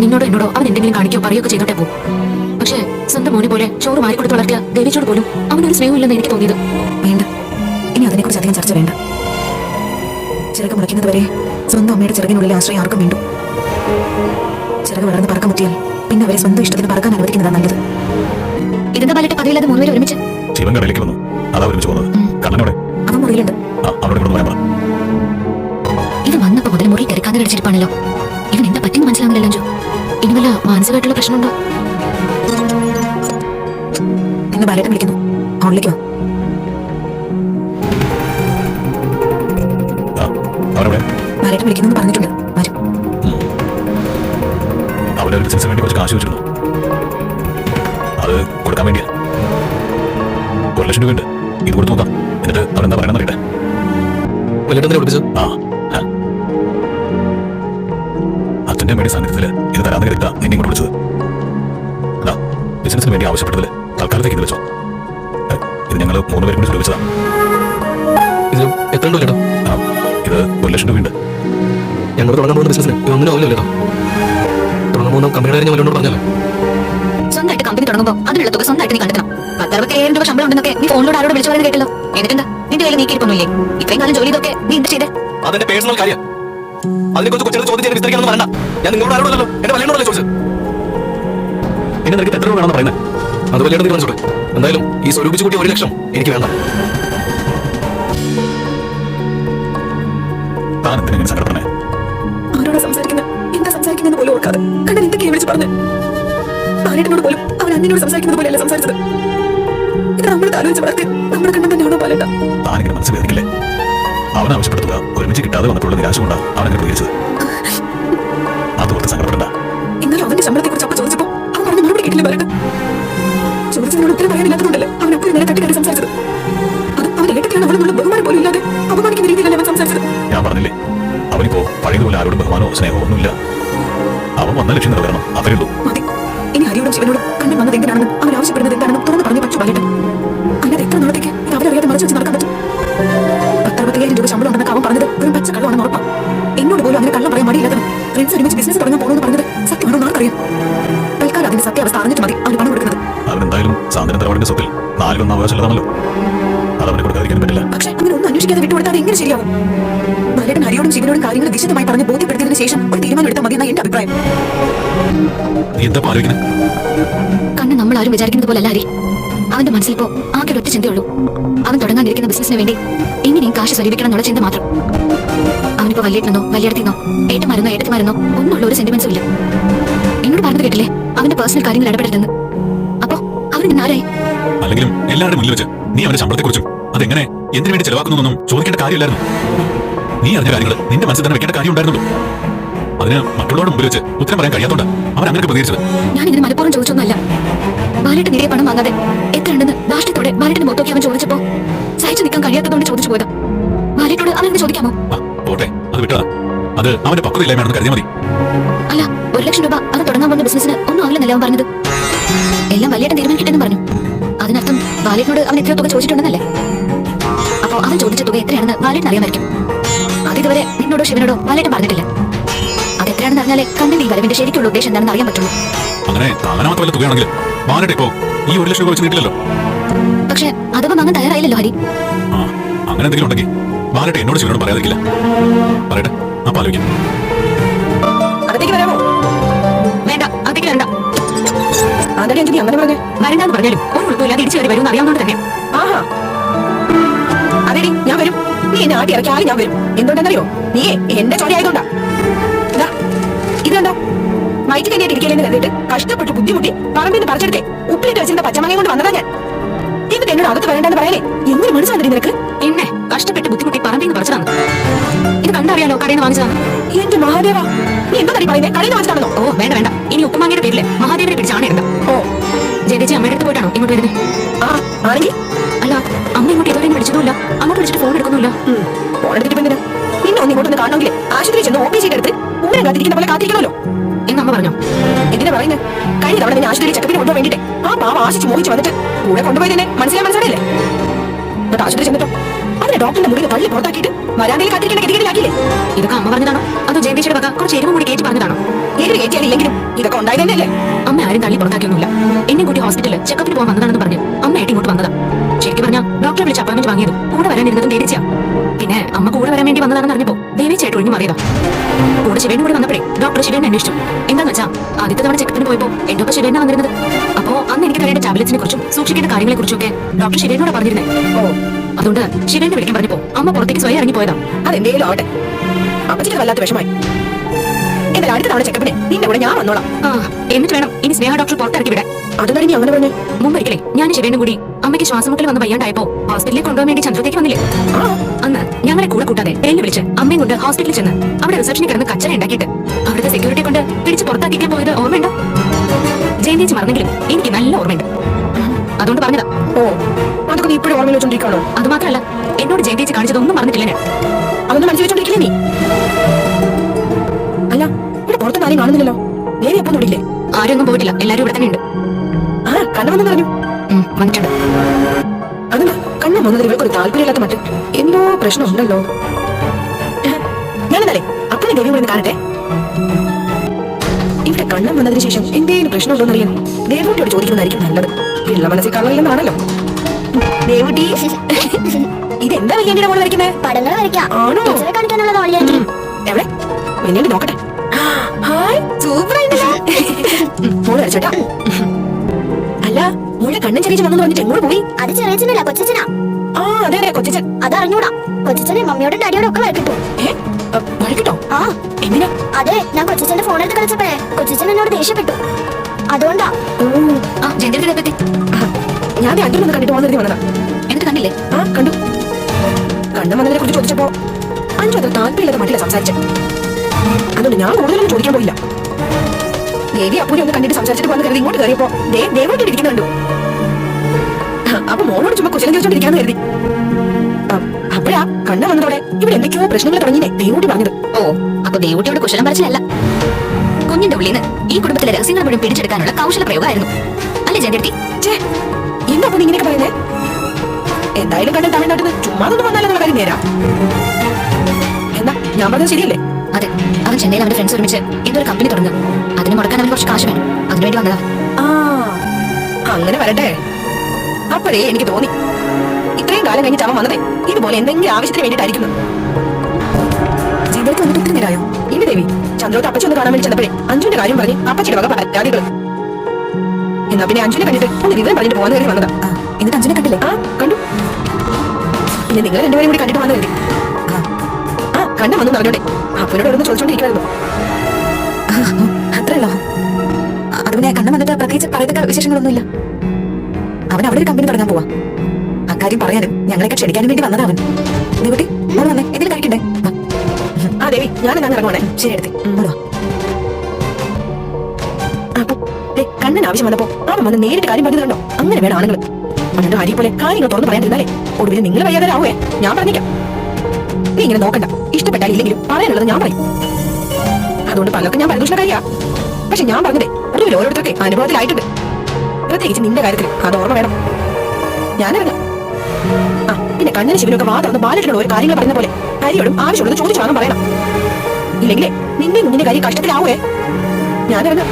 നിന്നോടോ എന്നോടോ അവൻ എന്തെങ്കിലും കാണിക്കോ പറയുകയോ ചെയ്തോട്ടെ പോ. പക്ഷേ സ്വന്തം മോനെ പോലെ ചോറ് മാറിക്കൊടുത്ത് വളർത്തിയ ദേവിച്ചോട് പോലും അവനൊരു സ്നേഹമില്ലെന്ന് എനിക്ക് തോന്നിയത്. വേണ്ട. ഇനി അതിനെക്കുറിച്ച് അധികം ചർച്ച വേണ്ട. ചിറക് മുളയ്ക്കുന്നത് വരെ സ്വന്തം അമ്മയുടെ ചിറകിനുള്ളിൽ ആശ്രയം ആർക്കും വേണ്ടു. ചിറക് വളർന്ന് പറക്കം പറ്റിയാൽ പിന്നെ അവരെ സ്വന്തം ഇഷ്ടത്തിന് പറക്കാൻ അനുവദിക്കുന്നതാണ് നല്ലത്. ഇതെന്താ പാലിട്ട് പതിവില്ലാതെ മൂന്നുപേരും ഒരുമിച്ച്? ശിവൻ കടയിലേക്ക് വന്നു. അതാ ഒരുമിച്ച് പോകുന്നത്. കണ്ണനോടെ? അവൻ മുറിയിലുണ്ട്. ആ, അവരോട് പറയാൻ ഇത് വന്നപ്പോ മുതൽ മുറി തിരക്കാതെ കടിച്ചിരിപ്പാണല്ലോ ഇവൻ എന്താ പറ്റിയെന്ന് മനസ്സിലാവുന്നില്ല വല്ല മാനസികമായിട്ടുള്ള പ്രശ്നമുണ്ടോ? എന്നെ ബാലേട്ടൻ വിളിക്കുന്നു. ഹോളിലേക്ക് വാ. ബാലേട്ടൻ വിളിക്കുന്നു എന്ന് പറഞ്ഞിട്ടുണ്ട്. വരും. അവരൊരു ബിസിനസിന് വേണ്ടി കുറച്ച് കാശ് വെച്ചിരുന്നു. അത് കൊടുക്കാൻ വേണ്ടിയാ. ഒരു ലക്ഷം രൂപയുണ്ട്. ഇത് കൊടുത്തു നോക്കാം. എന്നിട്ട് അവരെന്താ പറയണമെന്ന് അറിയട്ടെ. വലിയ വിളിപ്പിച്ചു ആ. വേണ്ടി അമ്മയുടെ സാന്നിധ്യത്തിൽ ഇത് തരാതെ കരുതാ നിന്നെ ഇങ്ങോട്ട് വിളിച്ചത്. അതാ ബിസിനസിന് വേണ്ടി ആവശ്യപ്പെട്ടതിൽ തൽക്കാലത്തേക്ക് ഇത് വെച്ചോ. ഇത് ഞങ്ങൾ മൂന്ന് പേരും കൂടി ചോദിച്ചതാ ഇതിലും എത്ര ഉണ്ട് ചേട്ടാ ഇത് ഒരു ലക്ഷം രൂപയുണ്ട്. ഞങ്ങൾ തുടങ്ങാൻ പോകുന്ന ബിസിനസ്സിന് ഒന്നിനും ആവില്ല ചേട്ടാ തുടങ്ങാൻ പോകുന്ന കമ്പനിയുടെ കാര്യം ഞാൻ വല്ലോട് പറഞ്ഞല്ലോ. സ്വന്തമായിട്ട് കമ്പനി തുടങ്ങുമ്പോൾ അതിനുള്ള തുക സ്വന്തമായിട്ട് നീ കണ്ടെത്തണം. പത്തറുപത്തി ഏഴായിരം രൂപ ശമ്പളം ഉണ്ടെന്നൊക്കെ നീ ഫോണിലൂടെ ആരോട് വിളിച്ചു പറയുന്നത് കേട്ടല്ലോ? എന്നിട്ടെന്താ? നിന്റെ കയ്യിൽ നീക്കിയിരിക്കൊന്നുമില്ലേ ഇത്രയും കാലം ജോലി ഇതൊക്കെ നീ എന്ത് ചെയ്തേ? അതെന്റെ പേഴ്സണൽ കാര്യം. അതിനെക്കുറിച്ച് വിസ്തരിക്കാനൊന്നും പറയണ്ട. ഞാൻ നിങ്ങളോട് ആരോടല്ലോ? എന്റെ വല്യോടല്ലേ ചോദിച്ചത്? പിന്നെ നിനക്ക് എത്ര രൂപ വേണമെന്ന് പറയുന്നത് അത് വലിയ തീരുമാനിച്ചോട്ടെ എന്തായാലും ഈ സ്വരൂപിച്ചു കൂട്ടിയ ഒരു ലക്ഷം എനിക്ക് വേണ്ട. താൻ എന്തിനാ ഇങ്ങനെ സങ്കടപ്പെടണേ? ആരോടാ സംസാരിക്കുന്നത് എന്താ സംസാരിക്കുന്നത് പോലും ഓർക്കാതെ കണ്ണൻ എന്തൊക്കെയാ വിളിച്ച് പറഞ്ഞു? ബാലേട്ടനോട് പോലും അവൻ അന്നിനോട് സംസാരിക്കുന്നത് പോലെയല്ല സംസാരിച്ചത്. ഇത് നമ്മൾ ആലോചിച്ച് വളർത്തി നമ്മുടെ കണ്ണൻ തന്നെയാണോ ബാലേട്ട താനിങ്ങനെ മനസ്സ് വേദനിക്കില്ലേ? അവൻ ആവശ്യപ്പെട്ട ഒരുമിച്ച് കിട്ടാതെ വന്നിട്ടുള്ള നിരാശ കൊണ്ടാണ് അവനെ പ്രതികരിച്ചത്. അതോർത്ത് സങ്കടപ്പെടണ്ട എന്നാലും അവന്റെ ശമ്പളത്തെ കുറിച്ച് അപ്പൊ ചോദിച്ചപ്പോ അവൻ പറഞ്ഞ മറുപടി കേട്ടില്ല ബാലേട്ടൻ ചോദിച്ചതിനോട് ഉത്തരം പറയാനില്ലാത്തതുകൊണ്ടല്ലേ അവൻ അപ്പോൾ ഇന്നലെ തട്ടിക്കറി സംസാരിച്ചത്? അത് അവൻ ഏട്ടത്തിയാണ് അവളെന്നുള്ള ബഹുമാനം പോലും ഇല്ലാതെ അപമാനിക്കുന്ന രീതിയിലല്ലേ അവൻ സംസാരിച്ചത്? ഞാൻ പറഞ്ഞില്ലേ? അവനിപ്പോ പഴയതുപോലെ ആരോടും ബഹുമാനോ സ്നേഹമോ ഒന്നുമില്ല. അവൻ വന്ന ലക്ഷ്യം നിറവേറണം. അത്രേ ഉള്ളൂ. മതി. ഇനി ഹരിയോടും ശിവനോടും കണ്ണൻ വന്നത് എന്തിനാണെന്ന് അവൻ ആവശ്യപ്പെടുന്നത് എന്താണെന്ന് തുറന്ന് പറഞ്ഞു പറ്റു പറയട്ടെ അല്ലാതെ എത്ര നാളത്തേക്ക് ഇത് അവരറിയാതെ മറച്ചു വെച്ച് നടക്കാൻ പറ്റും? പത്തറുപത്തയ്യായിരം രൂപ ശമ്പളം ഉണ്ടെന്നൊക്കെ അവൻ പറഞ്ഞത് വെറും പച്ച കള്ളമാണെന്ന് ഉറപ്പാണ് എന്നോട് പോലും അങ്ങനെ കള്ളം പറയാൻ മടിയില്ലാത്തവൻ. ഫ്രണ്ട്സ് ഒരുമിച്ച് ബിസിനസ് തുടങ്ങാൻ പോകണമെന്ന് പറഞ്ഞത് സത്യമാണോ എന്ന് ആർക്കറിയാം. തൽക്കാലം അതിന്റെ സത്യാവസ്ഥ അറിഞ്ഞിട്ട് മതി. അവന് പണം കൊടുക്കുന്നത് അവനെന്തായാലും സാന്ത്വന തറവാടിന്റെ സ്വത്തിൽ നാലിലൊന്ന് അവകാശമുള്ളതാണല്ലോ അത് അവനെ കൊടുക്കാതിരിക്കാൻ പറ്റില്ല. പക്ഷെ അങ്ങനെ ഒന്നും അന്വേഷിക്കാതെ വിട്ടുകൊടുത്താൽ എങ്ങനെ ശരിയാവും? ബാലേട്ടൻ ഹരിയോടും ശിവനോടും കാര്യങ്ങൾ വിശദമായി പറഞ്ഞ് ബോധ്യപ്പെടുത്തിയതിനു ശേഷം ഒരു തീരുമാനം എടുത്താൽ മതി എന്നാണ് എന്റെ അഭിപ്രായം. എന്താ കണ്ണ് നമ്മൾ ആരും വിചാരിക്കുന്നത് പോലെ അല്ല ഹരി അവന്റെ മനസ്സിൽ ഇപ്പോ ആകെ ഒറ്റ ചിന്തയുള്ളൂ. അവൻ തുടങ്ങാനിരിക്കുന്ന ബിസിനസിന് വേണ്ടി എങ്ങനെയും കാശ് സ്വരൂപിക്കണം എന്നുള്ള ചിന്ത മാത്രം. അവനിപ്പോ വലിയേട്ടനെന്നോ വലിയടത്തിന്നോ ഏട്ടന്മാരെന്നോ ഏട്ടത്തിമാരെന്നോ ഒന്നുള്ള ഒരു സെന്റിമെന്റ്സും ഇല്ല. എന്നോട് പറഞ്ഞത് കേട്ടില്ലേ? അവന്റെ പേഴ്സണൽ കാര്യങ്ങൾ ഇടപെടരുതെന്ന്. അപ്പോ അവൻ ഇന്ന് ആരായി? അല്ലെങ്കിലും എല്ലാവരുടെ മുന്നിൽ വെച്ച് നീ അവന്റെ ശമ്പളത്തെക്കുറിച്ചും അതെങ്ങനെ എന്തിനു വേണ്ടി ചെലവാക്കുന്നു ചോദിക്കേണ്ട കാര്യമില്ലായിരുന്നു. നീ അറിഞ്ഞ കാര്യങ്ങൾ നിന്റെ മനസ്സിൽ തന്നെ വെക്കേണ്ട കാര്യം ഉണ്ടായിരുന്നുള്ളൂ അതിന് മറ്റുള്ളവരുടെ മുമ്പിൽ വെച്ച് ഉത്തരം പറയാൻ കഴിയാത്തോണ്ട് അവൻ അങ്ങനെ പ്രതികരിച്ചത്. ഞാൻ ഇതിന് മലപ്പുറം ചോദിച്ചൊന്നല്ല ബാലേട്ട് നിരയെ പണം വാങ്ങാതെ എത്ര ഉണ്ടെന്ന് ധാർഷ്ട്യത്തോടെ ബാലേട്ടിന് മുഖത്തോക്കി അവൻ ചോദിച്ചപ്പോ സഹിച്ചു നിൽക്കാൻ കഴിയാത്തതുകൊണ്ട് ചോദിച്ചു പോയതാ. ബാലേട്ടോട് അവനെന്ന് ചോദിക്കാമോ? പോട്ടെ. അത് വിട്ടതാ. അത് അവന്റെ പക്വതയില്ലായ്മയാണെന്ന് കരുതിയാൽ മതി. അല്ല ഒരു ലക്ഷം രൂപ അത് തുടങ്ങാൻ പോകുന്ന ബിസിനസ്സിന് ഒന്നും ആവില്ലെന്നല്ല അവൻ പറഞ്ഞത്? എല്ലാം വലിയേട്ടൻ തീരുമാനിക്കട്ടെന്ന് പറഞ്ഞു. അതിനർത്ഥം ബാലേട്ടിനോട് അവൻ എത്രയോ തുക ചോദിച്ചിട്ടുണ്ടെന്നല്ലേ? അപ്പോ അവൻ ചോദിച്ച തുക എത്രയാണെന്ന് ബാലേട്ടൻ അറിയാമായിരിക്കും. അതിതുവരെ നിന്നോടോ ശിവനോടോ ബാലേട്ടൻ പറഞ്ഞിട്ടില്ല. അത് എത്രയാണെന്ന് അറിഞ്ഞാലേ കണ്ണിന്റെ ഈ വരവിന്റെ ശരിക്കുള്ള ഉദ്ദേശം എന്താണെന്ന് അറിയാൻ പറ്റുള്ളൂ. അങ്ങനെ താങ്ങാൻ മാത്രമല്ല തുകയാണെങ്കിൽ മാനട്ടെ ഇപ്പോ. ഈ ഒരു ലക്ഷം രൂപ വെച്ച് നീട്ടില്ലല്ലോ. പക്ഷെ അഥവാ വാങ്ങാൻ തയ്യാറായില്ലല്ലോ ഹരി. ആ അങ്ങനെ എന്തെങ്കിലും ഉണ്ടെങ്കിൽ എന്നോട് ശിവനോട് പറയാതിരിക്കില്ല. പറയട്ടെ അപ്പൊ ആലോചിക്കാം അകത്തേക്ക് വരാമോ? വേണ്ട അഞ്ജലി അങ്ങനെ പറഞ്ഞേ. വരണ്ടാന്ന് പറഞ്ഞാലും ഒരു കുഴപ്പമില്ലാതെ ഇടിച്ചു കയറി വരുമെന്ന് അറിയാവുന്നതുകൊണ്ട് തന്നെ. ആഹാ. അതെടി ഞാൻ വരും. നീ എന്നെ ആട്ടി ഇറക്കിയാലും ഞാൻ വരും. എന്തുകൊണ്ടെന്നറിയോ നീയേ എന്റെ ചോര ആയതുകൊണ്ടാ. ഇതെന്താ വയറ്റിൽ കണ്ടിട്ട് ഇരിക്കലെന്ന് കണ്ടിട്ട് കഷ്ടപ്പെട്ട് ബുദ്ധിമുട്ടി പറമ്പിൽ നിന്ന് പറിച്ചെടുത്തേ. ഉപ്പിലിട്ട് വെച്ചിരുന്ന പച്ചമാങ്ങ കൊണ്ട് വന്നതാ ഞാൻ. എന്നിട്ട് എന്നോട് അകത്ത് വരണ്ടെന്ന് പറയാനേ എന്തൊരു വന്നിട്ട് നിനക്ക്? എന്നെ കഷ്ടപ്പെട്ട് ബുദ്ധിമുട്ടി പറമ്പിൽ നിന്ന് പറിച്ചതാണ് ഇത് കണ്ടറിയാലോ കടയിൽ നിന്ന് വാങ്ങിച്ചതാണ് എന്റെ മഹാദേവ നീ എന്താ തരി പറയുന്നത് കടയിൽ നിന്ന് ഓ വേണ്ട വേണ്ട. ഇനി ഉപ്പുമാങ്ങയുടെ പേരിൽ മഹാദേവനെ പിടിച്ചാണ് ഇടണ്ട ഓ. ജഗജി അമ്മയുടെ അടുത്ത് പോയിട്ടാണോ ഇങ്ങോട്ട് വരുന്നത് ആ ആണെങ്കിൽ? അല്ല അമ്മ ഇങ്ങോട്ട് ഇതുവരെ പിടിച്ചതുമില്ല വിളിച്ചതുമില്ല. അങ്ങോട്ട് വിളിച്ചിട്ട് ഫോൺ എടുക്കുന്നില്ല ഫോണെടുത്തിട്ട് പിന്നെ നിന്നെ ഒന്ന് കാത്തിരിക്കണമല്ലോ എന്ന് അമ്മ പറഞ്ഞു. എന്തിനാ പറയുന്നത് കഴിഞ്ഞ തവണ നിന്നെ ആശുപത്രി ചെക്കപ്പിന് കൊണ്ടുപോകാൻ വേണ്ടിട്ട് ആ പാവ ആശിച്ച് മോഹിച്ച് വന്നിട്ട് കൂടെ കൊണ്ടുപോയി തന്നെ മനസ്സിലായി മനസ്സിലായില്ലേ? എന്നിട്ട് ആശുപത്രി ചെന്നിട്ടോ? അതിനെ ഡോക്ടറിന്റെ മുറിയിൽ തള്ളി പുറത്താക്കിയിട്ട് വരാന്തയിൽ കാത്തിരിക്കേണ്ട ഗതികേടിലാക്കിയില്ലേ? ഇതൊക്കെ അമ്മ പറഞ്ഞതാണോ? അതോ ജയദേച്ചിയുടെ വക കുറച്ച് എരിവും കൂടി കയറ്റി പറഞ്ഞതാണോ? ഏത് കയറ്റിയാലില്ലെങ്കിലും ഇതൊക്കെ ഉണ്ടായി തന്നെയല്ലേ? അമ്മ ആരും തള്ളി പുറത്താക്കിയൊന്നുമില്ല. എന്നെ കൂടി ഹോസ്പിറ്റലിൽ ചെക്കപ്പിന് പോകാൻ വന്നതാണെന്ന് പറഞ്ഞു അമ്മയായിട്ട് ഇങ്ങോട്ട് വന്നതാ. ശരിക്കും പറഞ്ഞാൽ ഡോക്ടറെ വിളിച്ച് അപ്പോയിന്റ്മെന്റ് വാങ്ങിയത് കൂടെ വരാനിരുന്നതും ദേവിച്ചാ പിന്നെ അമ്മ കൂടെ വരാൻ വേണ്ടി വന്നതാണെന്ന് അറിഞ്ഞപ്പോ ദേവി ചേട്ടൻ ഒഴിഞ്ഞു മാറിയതാ. കൂടെ ശിവേനും കൂടെ വന്നപ്പോഴേ ഡോക്ടർ ശിവേനെ അന്വേഷിച്ചു. എന്താന്ന് വെച്ചാ ആദ്യത്തെ തവണ ചെക്കപ്പിന് പോയപ്പോ എന്റെ ഒപ്പം ശിവേനാ വന്നിരുന്നത്. അപ്പോ അന്ന് എനിക്ക് തരേണ്ട ടാബ്ലറ്റ്സിനെ കുറിച്ചും സൂക്ഷിക്കേണ്ട കാര്യങ്ങളെ കുറിച്ചും ഒക്കെ ഡോക്ടർ ശിവേനോട് പറഞ്ഞിരുന്നേ അതുകൊണ്ട് ശിവന്റെ വിളിക്കാൻ പറഞ്ഞപ്പോ അമ്മ പുറത്തേക്ക് സ്വയം ഇറങ്ങി പോയതാ. അതെന്തേലും ആവട്ടെ. അപ്പച്ചിക്ക് വല്ലാത്ത വിഷമായി എന്നാൽ അടുത്ത തവണ ചെക്കപ്പിന് നിന്റെ കൂടെ ഞാൻ വന്നോളാം. എന്നിട്ട് വേണം ഇനി സ്നേഹ ഡോക്ടർ പുറത്തിറക്കി വിടാൻ. അതുകൊണ്ടാണ് നീ അങ്ങനെ പറഞ്ഞു. മുമ്പൊരിക്കലേ ഞാൻ ശിവേനും കൂടി അമ്മയ്ക്ക് ശ്വാസമുട്ടൽ വന്ന് വയ്യാണ്ടായപ്പോ ഹോസ്പിറ്റലിൽ കൊണ്ടുപോകാൻ വേണ്ടി ചന്ദ്രത്തേക്ക് വന്നില്ലേ? അന്ന് ഞങ്ങളെ കൂടെ കൂട്ടാതെ എന്നെ വിളിച്ച് അമ്മയും കൊണ്ട് ഹോസ്പിറ്റലിൽ ചെന്ന് അവിടെ റിസപ്ഷനിൽ കിടന്ന് കച്ചറ ഉണ്ടാക്കിയിട്ട് അവിടുത്തെ സെക്യൂരിറ്റി കൊണ്ട് പിടിച്ച് പുറത്താക്കിക്കാൻ പോയത് ഓർമ്മയുണ്ടോ? ജയന്തിച്ച് മറന്നെങ്കിലും എനിക്ക് നല്ല ഓർമ്മയുണ്ട്. അതുകൊണ്ട് പറഞ്ഞതാ. ഓ അതൊക്കെ നീ ഇപ്പോഴും ഓർമ്മയിൽ വെച്ചോണ്ടിരിക്കണോ അത് മാത്രമല്ല എന്നോട് ജയന്തിച്ച് കാണിച്ചതൊന്നും മറന്നിട്ടില്ല ഞാൻ. അതൊന്നും മനസ്സിൽ വെച്ചോണ്ടിരിക്കില്ലേ നീ? അല്ല ഇവിടെ പുറത്ത് കാര്യം കാണുന്നില്ലല്ലോ. ദേവി എപ്പോ നോടില്ലേ ആരും ഒന്നും പോയിട്ടില്ല എല്ലാരും ഇവിടെ തന്നെ ഉണ്ട്. ആ കണ്ണ പറഞ്ഞു. വന്നിട്ടുണ്ട് അതെന്താ കണ്ണ വന്നതിൽ ഇവൾക്കൊരു താല്പര്യമില്ലാത്ത മറ്റ് എന്തോ പ്രശ്നമുണ്ടല്ലോ ഞാനെന്നാലേ അപ്പനെ ദേവിയും കൂടി കാണട്ടെ? ഇവിടെ കണ്ണം വന്നതിന് ശേഷം എന്തേലും പ്രശ്നമുണ്ടോ എന്നറിയാൻ ദേവൂട്ടിയോട് ചോദിക്കുന്നതായിരിക്കും നല്ലത്. പിള്ള മനസ്സിൽ കള്ളറില്ലെന്നാണല്ലോ ദേവൂട്ടി ഇതെന്താ വലിയ മോൾ വരയ്ക്കുന്നത് പടങ്ങൾ വരയ്ക്കാം. ആണോ? ടീച്ചറെ കാണിക്കാനുള്ള തോളിയായിരിക്കും എവിടെ? വെല്ലിയുടെ നോക്കട്ടെ. ഹായ് സൂപ്പർ ആയിട്ടല്ലോ മോൾ വരച്ചോട്ടാ. ചെറിയ വന്നു പറഞ്ഞിട്ട് എങ്ങോട്ട് പോയി? അത് ചെറിയച്ചനല്ല കൊച്ചച്ഛനാ. ആ അതെ അതെ കൊച്ചൻ അത് അറിഞ്ഞൂടാ. കൊച്ചച്ഛനെ മമ്മിയോടും ഡാഡിയോടും ഒക്കെ വഴക്കിട്ടു. വഴക്കിട്ടോ? ആ. എന്തിനാ? അതെ ഞാൻ കൊച്ചച്ചന്റെ ഫോൺ എടുത്ത് കളിച്ചപ്പോഴേ കൊച്ചച്ഛൻ എന്നോട് ദേഷ്യപ്പെട്ടു. അതുകൊണ്ടാ. ആ പറ്റി ഞാൻ അഞ്ചു ഒന്ന് കണ്ടിട്ട് പോകുന്ന വന്നതാ. എന്നിട്ട് കണ്ടില്ലേ? ആ കണ്ടു. കണ്ണൻ വന്നതിനെ കുറിച്ച് ചോദിച്ചപ്പോ അഞ്ചു അത്ര താല്പര്യമില്ലാത്ത മട്ടില്ല സംസാരിച്ചെ. അതുകൊണ്ട് ഞാൻ കൂടുതലൊന്നും ചോദിക്കാൻ പോയില്ല. ദേവി അപ്പൂരി ഒന്ന് കണ്ടിട്ട് സംസാരിച്ചിട്ട് വന്ന് കരുതി ഇങ്ങോട്ട് കയറിയപ്പോ ദേ അപ്പൊ മോളോട് ചുമ്മാ കുശലം ചോദിച്ചോണ്ടിരിക്കാന്ന് കരുതി. അപ്പഴാ കണ്ണ വന്നതോടെ. ഇവിടെ എന്തൊക്കെയോ പ്രശ്നങ്ങൾ തുടങ്ങിയേ ദേവൂട്ടി പറഞ്ഞത്. ഓ അപ്പൊ ദേവൂട്ടിയോട് കുശലം പറച്ചിലല്ല. കുഞ്ഞിന്റെ ഉള്ളിൽ നിന്ന് ഈ കുടുംബത്തിലെ രഹസ്യങ്ങൾ മുഴുവൻ പിടിച്ചെടുക്കാനുള്ള കൗശല പ്രയോഗമായിരുന്നു അല്ലേ ജയന്തി എന്താ അപ്പൊ ഇങ്ങനെയൊക്കെ പറയുന്നത് എന്തായാലും കണ്ണൻ തമിഴ്നാട്ടിൽ നിന്ന് ചുമ്മാതൊന്നും വന്നാലെന്നുള്ള കാര്യം നേരാ. എന്താ ഞാൻ പറഞ്ഞത് ശരിയല്ലേ? അതെ അവൻ ചെന്നൈയിൽ അവന്റെ ഫ്രണ്ട്സ് ഒരുമിച്ച് എന്തോ ഒരു കമ്പനി തുടങ്ങും അതിന് മുടക്കാൻ അവന് കുറച്ച് കാശ് വേണം. അതിനുവേണ്ടി വന്നതാ. ആ അങ്ങനെ വരട്ടെ. അപ്പോഴേ എനിക്ക് തോന്നി. ഇത്രയും കാലം കഴിഞ്ഞിട്ട് അവൻ വന്നതേ ഇതുപോലെ എന്തെങ്കിലും ആവശ്യത്തിന് വേണ്ടിയിട്ടായിരിക്കുന്നു. ജീവിതത്തിൽ വന്നിട്ട് ഒത്തിരി നേരമായോ? ഇല്ല ദേവി. ചന്ദ്രോട്ട് അപ്പച്ചി ഒന്ന് കാണാൻ വേണ്ടി ചെന്നപ്പോഴേ അഞ്ജുന്റെ കാര്യം പറഞ്ഞ് അപ്പച്ചിയുടെ വക പരാതികൾ എന്നാ പിന്നെ അഞ്ജുനെ കണ്ടിട്ട് ഒന്ന് വിവരം പറഞ്ഞിട്ട് പോകാൻ കയറി വന്നതാ. എന്നിട്ട് അഞ്ജുനെ കണ്ടില്ലേ? ആ കണ്ടു. പിന്നെ നിങ്ങൾ രണ്ടുപേരും കൂടി കണ്ടിട്ട് വന്നു കരുതി ആ, കണ്ടു വന്നു പറഞ്ഞോട്ടെ അപ്പനോട് ഓരോന്ന് ചോദിച്ചോണ്ടിരിക്കുവായിരുന്നു. അത്രയല്ലോ. അത് പിന്നെ കണ്ണൻ വന്നിട്ട് പ്രത്യേകിച്ച് പറയത്തക്ക വിശേഷങ്ങളൊന്നുമില്ല. അവൻ അവിടെ ഒരു കമ്പനി തുടങ്ങാൻ പോവാ. അക്കാര്യം പറയാനും ഞങ്ങളെയൊക്കെ ക്ഷണിക്കാനും വേണ്ടി വന്നതാ അവൻ. ദേവട്ടി മോൾ വന്നേ. എന്തെങ്കിലും കഴിക്കണ്ടേ? ആ ദേവി ഞാൻ എന്നാ ഇറങ്ങുവാണേ ശരി എടുത്തി. കണ്ണൻ ആവശ്യം വന്നപ്പോ അവൻ വന്ന് നേരിട്ട് കാര്യം പറഞ്ഞതുണ്ടോ അങ്ങനെ വേണം ആണുങ്ങൾ പണ്ട് അരി പോലെ കാര്യങ്ങൾ തുറന്നു പറയാതിരുന്നാലേ ഒടുവിൽ നിങ്ങൾ വയ്യാതരാവേ ഞാൻ പറഞ്ഞേക്കാം. നീ ഇങ്ങനെ നോക്കണ്ട. ഇഷ്ടപ്പെട്ടാൽ ഇല്ലെങ്കിലും പറയാനുള്ളത് ഞാൻ പറയും. അതുകൊണ്ട് പലർക്കും ഞാൻ പരദൂഷണക്കാരിയാ. പക്ഷെ ഞാൻ പറഞ്ഞതേ ഒരു ഓരോരുത്തർക്ക് അനുഭവത്തിലായിട്ടുണ്ട്. പ്രത്യേകിച്ച് നിന്റെ കാര്യത്തിൽ അത് ഓർമ്മ വേണം. ഞാനിറങ്ങാം ആ പിന്നെ കണ്ണന് ശിവനൊക്കെ വാ തുറന്ന് ബാലറ്റിനോട് ഒരു കാര്യങ്ങൾ പറയുന്ന പോലെ കരിയോടും ആവശ്യമുള്ളത് ചോദിച്ചു വാങ്ങാൻ പറയണം. ഇല്ലെങ്കിലേ നിന്റെ കുഞ്ഞിന്റെ കാര്യം കഷ്ടത്തിലാവേ ഞാനിറങ്ങാം